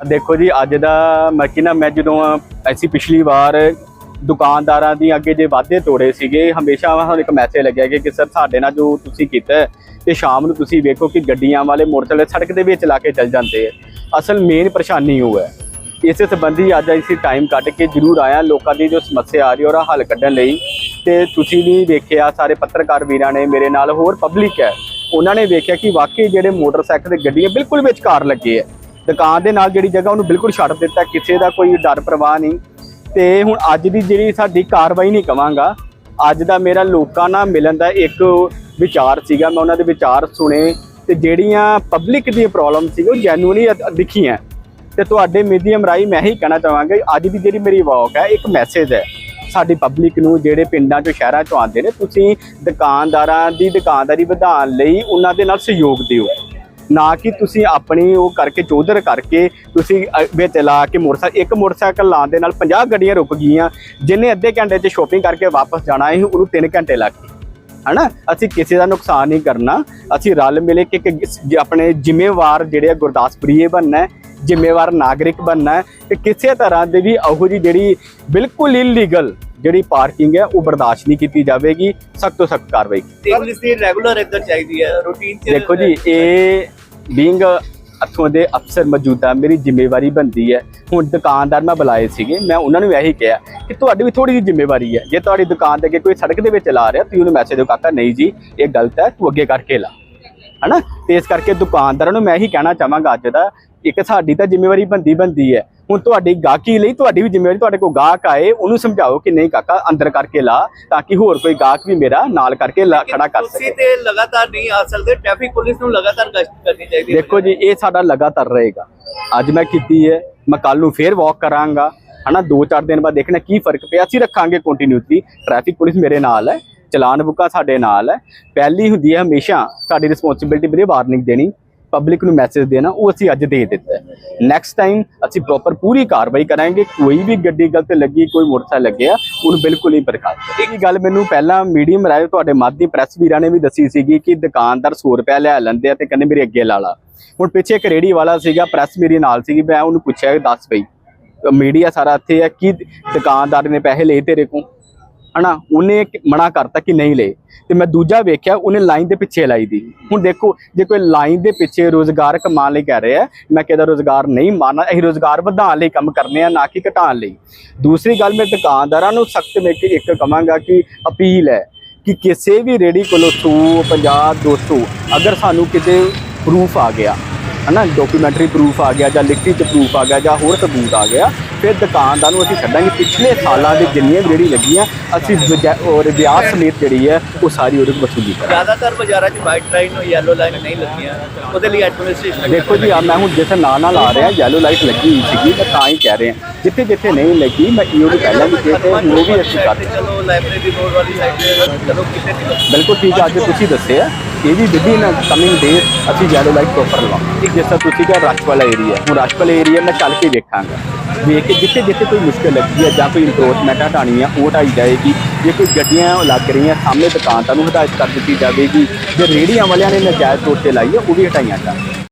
ਦੇਖੋ ਜੀ ਅੱਜ ਦਾ ਮੈਂ ਕਿਹਾ ਮੈਂ ਜਦੋਂ ਅਸੀਂ ਪਿਛਲੀ ਵਾਰ ਦੁਕਾਨਦਾਰਾਂ ਦੀ ਅੱਗੇ ਜੇ ਵਾਅਦੇ ਤੋੜੇ ਸੀਗੇ ਹਮੇਸ਼ਾ ਸਾਨੂੰ ਇੱਕ ਮੈਸੇਜ ਲੱਗਿਆ ਕਿ ਸਰ ਸਾਡੇ ਨਾਲ ਜੋ ਤੁਸੀਂ ਕੀਤਾ ਹੈ, ਤੇ ਸ਼ਾਮ ਨੂੰ ਤੁਸੀਂ ਵੇਖੋ ਕਿ ਗੱਡੀਆਂ ਵਾਲੇ ਮੋਟਰਸਾਈਕਲ ਸੜਕ ਦੇ ਵਿੱਚ ਲਾ ਕੇ ਚੱਲ ਜਾਂਦੇ ਆ ਅਸਲ ਮੇਨ ਪਰੇਸ਼ਾਨੀ ਉਹ ਹੈ। ਇਸੇ ਸੰਬੰਧੀ ਅੱਜ ਅਸੀਂ ਟਾਈਮ ਕੱਢ ਕੇ ਜ਼ਰੂਰ ਆਇਆ ਲੋਕਾਂ ਦੀ ਜੋ ਸਮੱਸਿਆ ਆ ਰਹੀ ਉਹਦਾ ਹੱਲ ਕੱਢਣ ਲਈ। ਤੇ ਤੁਸੀਂ ਵੀ ਵੇਖਿਆ ਸਾਰੇ ਪੱਤਰਕਾਰ ਵੀਰਾਂ ਨੇ ਮੇਰੇ ਨਾਲ ਹੋਰ ਪਬਲਿਕ ਹੈ ਉਹਨਾਂ ਨੇ ਵੇਖਿਆ ਕਿ ਵਾਕਈ ਜਿਹੜੇ ਮੋਟਰਸਾਈਕਲ ਤੇ ਗੱਡੀਆਂ ਬਿਲਕੁਲ ਵਿਚਕਾਰ ਲੱਗੇ ਹੈ। ਦੁਕਾਨ ਦੇ ਨਾਲ ਜਿਹੜੀ ਜਗ੍ਹਾ ਉਹਨੂੰ ਬਿਲਕੁਲ ਛੱਡ ਦਿੱਤਾ, ਕਿਸੇ ਦਾ ਕੋਈ ਡਰ ਪ੍ਰਵਾਹ ਨਹੀਂ। ਤੇ ਹੁਣ ਅੱਜ ਦੀ ਜਿਹੜੀ ਸਾਡੀ ਕਾਰਵਾਈ ਨਹੀਂ ਕਵਾਂਗਾ, ਅੱਜ ਦਾ ਮੇਰਾ ਲੋਕਾਂ ਨਾਲ ਮਿਲਣ ਦਾ ਇੱਕ ਵਿਚਾਰ ਸੀਗਾ, ਮੈਂ ਉਹਨਾਂ ਦੇ ਵਿਚਾਰ ਸੁਣੇ ਤੇ ਜਿਹੜੀਆਂ ਪਬਲਿਕ ਦੀਆਂ ਪ੍ਰੋਬਲਮ ਸੀ, ਉਹ ਜੈਨੂਇਨਲੀ ਦਿਖੀਆਂ। ਤੇ ਤੁਹਾਡੇ ਮੀਡੀਅਮ ਰਾਹੀਂ ਮੈਂ ਹੀ ਕਹਿਣਾ ਚਾਹਾਂਗਾ ਅੱਜ ਦੀ ਜਿਹੜੀ ਮੇਰੀ ਵਾਕ ਹੈ, ਇੱਕ ਮੈਸੇਜ ਹੈ ਸਾਡੀ ਪਬਲਿਕ ਨੂੰ, ਜਿਹੜੇ ਪਿੰਡਾਂ ਚੋਂ, ਸ਼ਹਿਰਾਂ ਚੋਂ ਆਉਂਦੇ ਨੇ, ਤੁਸੀਂ ਦੁਕਾਨਦਾਰਾਂ ਦੀ ਦੁਕਾਨਦਾਰੀ ਵਧਾਉਣ ਲਈ ਉਹਨਾਂ ਦੇ ਨਾਲ ਸਹਿਯੋਗ ਦਿਓ। ਨਾ ਕਿ ਤੁਸੀਂ ਆਪਣੀ ਉਹ ਕਰਕੇ ਚੌਧਰ ਕਰਕੇ ਤੁਸੀਂ ਵਿੱਚ ਲਾ ਕੇ ਮੋਟਰਸਾਈਕਲ ਇੱਕ ਮੋਟਰਸਾਈਕਲ ਲਾਉਣ ਦੇ ਨਾਲ 50 ਗੱਡੀਆਂ ਰੁਕ ਗਈਆਂ ਜਿੰਨੇ ਅੱਧੇ ਘੰਟੇ 'ਚ ਸ਼ੋਪਿੰਗ ਕਰਕੇ ਵਾਪਸ ਜਾਣਾ ਸੀ ਉਹਨੂੰ 3 ਘੰਟੇ ਲੱਗ ਗਏ। ਹਨਾ? ਅਸੀਂ ਕਿਸੇ ਦਾ ਨੁਕਸਾਨ ਨਹੀਂ ਕਰਨਾ। ਅਸੀਂ ਰਲ ਮਿਲ ਕੇ ਆਪਣੇ ਜ਼ਿੰਮੇਵਾਰ ਜਿਹੜੇ ਆ ਗੁਰਦਾਸਪੁਰੀਏ ਬਣਨਾ ਹੈ ਜ਼ਿੰਮੇਵਾਰ ਨਾਗਰਿਕ ਬਣਨਾ ਹੈ ਤੇ ਕਿਸੇ ਤਰ੍ਹਾਂ ਦੇ ਵੀ ਉਹੋ ਜੀ ਜਿਹੜੀ ਬਿਲਕੁਲ ਇਲੀਗਲ ਜਿਹੜੀ ਪਾਰਕਿੰਗ ਹੈ ਉਹ ਬਰਦਾਸ਼ਤ ਨਹੀਂ ਕੀਤੀ ਜਾਵੇਗੀ। ਸਖਤ ਤੋਂ ਸਖਤ ਕਾਰਵਾਈ ਤੇ ਪੁਲਿਸ ਦੀ ਰੈਗੂਲਰ ਇੱਧਰ ਚਾਹੀਦੀ ਹੈ ਰੂਟੀਨ ਚ ਦੇਖੋ ਜੀ ਇਹ ਬੀਇੰਗ ਇੱਥੋਂ ਦੇ ਅਫਸਰ ਮੌਜੂਦਾ ਮੇਰੀ ਜ਼ਿੰਮੇਵਾਰੀ ਬਣਦੀ ਹੈ। ਹੁਣ ਦੁਕਾਨਦਾਰ ਮੈਂ ਬੁਲਾਏ ਸੀਗੇ, ਮੈਂ ਉਹਨਾਂ ਨੂੰ ਇਹੀ ਕਿਹਾ ਕਿ ਤੁਹਾਡੀ ਵੀ ਥੋੜੀ ਜਿਹੀ ਜ਼ਿੰਮੇਵਾਰੀ ਹੈ। ਜੇ ਤੁਹਾਡੀ ਦੁਕਾਨ ਦੇ ਅੱਗੇ ਕੋਈ ਸੜਕ ਦੇ ਵਿੱਚ ਚਲਾ ਰਿਹਾ, ਤੁਸੀਂ ਉਹਨੂੰ ਮੈਸੇਜ ਦਿਓ, ਕਾਕਾ, ਨਹੀਂ ਜੀ, ਇਹ ਗਲਤ ਹੈ, ਤੂੰ ਅੱਗੇ ਕਰਕੇ ਲਾ। ਹਨਾ? ਤੇ ਇਸ ਕਰਕੇ ਦੁਕਾਨਦਾਰਾਂ ਨੂੰ ਮੈਂ ਇਹੀ ਕਹਿਣਾ ਚਾਹਾਂਗਾ ਅੱਜ ਦਾ ਇੱਕ ਸਾਡੀ ਤਾਂ ਜ਼ਿੰਮੇਵਾਰੀ ਬੰਦੀ ਬੰਦੀ ਹੈ। ਹੁਣ ਤੁਹਾਡੀ ਗਾਹਕੀ ਲਈ ਤੁਹਾਡੀ ਵੀ ਜ਼ਿੰਮੇਵਾਰੀ ਤੁਹਾਡੇ ਕੋਲ ਗਾਹਕ ਆਏ ਉਹਨੂੰ ਸਮਝਾਓ ਕਿ ਨਹੀਂ ਕਾਕਾ ਅੰਦਰ ਕਰਕੇ ਲਾ ਤਾਂ ਕਿ ਹੋਰ ਕੋਈ ਗਾਹਕ ਵੀ ਮੇਰਾ ਨਾਲ ਕਰਕੇ ਖੜਾ ਕਰ ਤੁਸੀਂ ਸਕੇ ਤੇ ਲਗਾਤਾਰ ਨਹੀਂ ਆ ਸਕਦੇ ਟ੍ਰੈਫਿਕ ਪੁਲਿਸ ਨੂੰ ਲਗਾਤਾਰ ਗਸ਼ਤ ਕਰਨੀ ਚਾਹੀਦੀ ਦੇਖੋ ਜੀ ਇਹ ਸਾਡਾ ਲਗਾਤਾਰ ਰਹੇਗਾ। ਅੱਜ ਮੈਂ ਕੀਤੀ ਹੈ ਮੈਂ ਕੱਲ ਨੂੰ ਫੇਰ ਵਾਕ ਕਰਾਂਗਾ। ਹਨਾ 2-4 ਦਿਨ ਬਾਅਦ ਦੇਖਣਾ ਕੀ ਫ਼ਰਕ ਪਿਆ। ਅਸੀਂ ਰੱਖਾਂਗੇ ਕੰਟੀਨਿਊਟੀ ਟ੍ਰੈਫਿਕ ਪੁਲਿਸ ਮੇਰੇ ਨਾਲ ਹੈ ਚਲਾਨ ਬੁੱਕਾ ਸਾਡੇ ਨਾਲ ਹੈ। ਪਹਿਲੀ ਹੁੰਦੀ ਹੈ ਹਮੇਸ਼ਾ ਸਾਡੀ ਰਿਸਪੌਂਸਿਬਿਲਟੀ ਵੀਰੇ ਵਾਰਨਿੰਗ ਦੇਣੀ। ਪਬਲਿਕ ਨੂੰ ਮੈਸੇਜ ਦੇਣਾ, ਉਹ ਅਸੀਂ ਅੱਜ ਦੇ ਦਿੱਤਾ ਨੈਕਸਟ ਟਾਈਮ ਅਸੀਂ ਪ੍ਰੋਪਰ ਪੂਰੀ ਕਾਰਵਾਈ ਕਰਾਂਗੇ, ਕੋਈ ਵੀ ਗੱਡੀ ਗਲਤ ਲੱਗੀ, ਕੋਈ ਮੋਟਰਸਾਈਕਲ ਲੱਗਿਆ, ਉਹਨੂੰ ਬਿਲਕੁਲ ਹੀ ਬਰਖਾਸਤ ਇਹ ਗੱਲ ਮੈਨੂੰ ਪਹਿਲਾਂ ਮੀਡੀਅਮ ਰਾਏ ਤੁਹਾਡੇ ਮਾਧੀ ਪ੍ਰੈਸ ਵੀਰਾਂ ਨੇ ਵੀ ਦੱਸੀ ਸੀਗੀ ਕਿ ਦੁਕਾਨਦਾਰ 100 ਰੁਪਏ ਲੈ ਲੈਂਦੇ ਆ ਤੇ ਕਹਿੰਦੇ ਮੇਰੇ ਅੱਗੇ ਲਾ ਲਾ। ਹੁਣ ਪਿੱਛੇ ਇੱਕ ਰੇੜੀ ਵਾਲਾ ਸੀਗਾ ਪ੍ਰੈਸ ਮੇਰੀ ਨਾਲ ਸੀਗੀ, ਮੈਂ ਉਹਨੂੰ ਪੁੱਛਿਆ ਕਿ ਦੱਸ ਬਈ ਮੀਡੀਆ ਸਾਰਾ ਇੱਥੇ ਆ, ਕਿ ਦੁਕਾਨਦਾਰ ਨੇ ਪੈਸੇ ਲਏ ਤੇਰੇ ਕੋਲ? ਹਨਾ, ਉਹਨੇ ਮਨਾ ਕਰਤਾ ਕਿ ਨਹੀਂ ਲਏ। ਤੇ ਮੈਂ ਦੂਜਾ ਵੇਖਿਆ, ਉਹਨੇ ਲਾਈਨ ਦੇ ਪਿੱਛੇ ਲਾਈ ਦੀ। ਹੁਣ ਦੇਖੋ, ਜੇ ਕੋਈ ਲਾਈਨ ਦੇ ਪਿੱਛੇ ਰੋਜ਼ਗਾਰ ਕਮਾਉਣ ਲਈ ਕਹਿ ਰਿਹਾ ਮੈਂ ਕਿਹਦਾ ਰੋਜ਼ਗਾਰ ਨਹੀਂ ਮਾਰਨਾ, ਅਸੀਂ ਰੋਜ਼ਗਾਰ ਵਧਾਉਣ ਲਈ ਕੰਮ ਕਰਨੇ ਆ, ਨਾ ਕਿ ਘਟਾਉਣ ਲਈ। ਦੂਸਰੀ ਗੱਲ, ਮੈਂ ਦੁਕਾਨਦਾਰਾਂ ਨੂੰ ਸਖਤ ਮੈਂ ਕਿ ਇੱਕ ਕਹਾਂਗਾ ਕਿ ਅਪੀਲ ਹੈ ਕਿ ਕਿਸੇ ਵੀ ਰੇੜੀ ਕੋਲੋਂ 100 50 200 ਅਗਰ ਸਾਨੂੰ ਕਿਤੇ ਪ੍ਰੂਫ ਆ ਗਿਆ, ਹਨਾ ਡਾਕੂਮੈਂਟਰੀ ਪ੍ਰੂਫ ਆ ਗਿਆ ਜਾਂ ਲਿਖਤੀ ਚ ਪ੍ਰੂਫ ਆ ਗਿਆ ਜਾਂ ਹੋਰ ਸਬੂਤ ਆ ਗਿਆ ਫਿਰ ਦੁਕਾਨਦਾਰ ਨੂੰ ਅਸੀਂ ਛੱਡਾਂਗੇ ਪਿਛਲੇ ਸਾਲਾਂ ਦੇ ਜਿੰਨੀਆਂ ਵੀ ਰੇੜੀ ਲੱਗੀਆਂ ਅਸੀਂ ਵਜਾ- ਔਰ ਵਿਆਹ ਸਮੇਤ ਜਿਹੜੀ ਹੈ ਉਹ ਸਾਰੀ ਉਹਦੀ ਵਸੂਲੀ ਕਰਾਂਗੇ ਜ਼ਿਆਦਾਤਰ ਬਾਜ਼ਾਰਾਂ 'ਚ ਵਾਈਟ ਲਾਈਨ ਔਰ ਯੈਲੋ ਲਾਈਨ ਨਹੀਂ ਲੱਗੀਆਂ ਉਹਦੇ ਲਈ ਐਡਮਿਨਿਸਟ੍ਰੇਸ਼ਨ ਦੇਖੋ ਜੀ ਆ ਮੈਂ ਹੁਣ ਜਿਸ ਨਾਂ ਨਾਲ ਆ ਰਿਹਾ ਯੈਲੋ ਲਾਈਟ ਲੱਗੀ ਹੋਈ ਸੀਗੀ ਮੈਂ ਤਾਂ ਹੀ ਕਹਿ ਰਿਹਾ ਜਿੱਥੇ ਜਿੱਥੇ ਨਹੀਂ ਲੱਗੀ ਮੈਂ ਈਓ ਨੂੰ ਪਹਿਲਾਂ ਵੀ ਕਿਹਾ ਤੇ ਹੁਣ ਉਹ ਵੀ ਅਸੀਂ ਕਰ ਚਲੋ ਲਾਇਬ੍ਰੇਰੀ ਰੋਡ ਵਾਲੀ ਸਾਈਡ ਤੇ ਚਲੋ ਕਿਤੇ ਨਹੀਂ ਲੱਗੀ। ਬਿਲਕੁਲ ਠੀਕ ਆ ਅੱਜ ਤੁਸੀਂ ਦੱਸਿਆ ਇਹ ਵੀ ਵਿਦਿਨ ਕਮਿੰਗ ਡੇਜ਼ ਅਸੀਂ ਯੈਲੋ ਲਾਈਟ ਪ੍ਰੋਪਰ ਲਵਾਂਗੇ ਜਿਸ ਤਰ੍ਹਾਂ ਤੁਸੀਂ ਕਿਹਾ ਰਸ਼ ਵਾਲਾ ਏਰੀਆ ਹੁਣ ਰਸ਼ ਵਾਲਾ ਏਰੀਆ ਮੈਂ ਚੱਲ ਕੇ ਵੇਖਾਂਗਾ। ਵੇਖ ਕੇ ਜਿੱਥੇ ਜਿੱਥੇ ਕੋਈ ਮੁਸ਼ਕਲ ਲੱਗੀ ਹੈ ਜਾਂ ਕੋਈ ਇੰਕਰੋਚਮੈਂਟ ਹਟਾਣੀ ਹੈ ਉਹ ਹਟਾਈ ਜਾਏਗੀ। ਜੇ ਕੋਈ ਗੱਡੀਆਂ ਲੱਗ ਰਹੀਆਂ ਸਾਹਮਣੇ ਦੁਕਾਨ, ਤੁਹਾਨੂੰ ਹਦਾਇਤ ਕਰ ਦਿੱਤੀ ਜਾਵੇਗੀ। ਜੇ ਰੇੜੀਆਂ ਵਾਲਿਆਂ ਨੇ ਨਜਾਇਜ਼ ਤੌਰ ਤੇ ਲਾਈ ਹੈ ਉਹ ਵੀ ਹਟਾਈਆਂ ਜਾਣਗੀਆਂ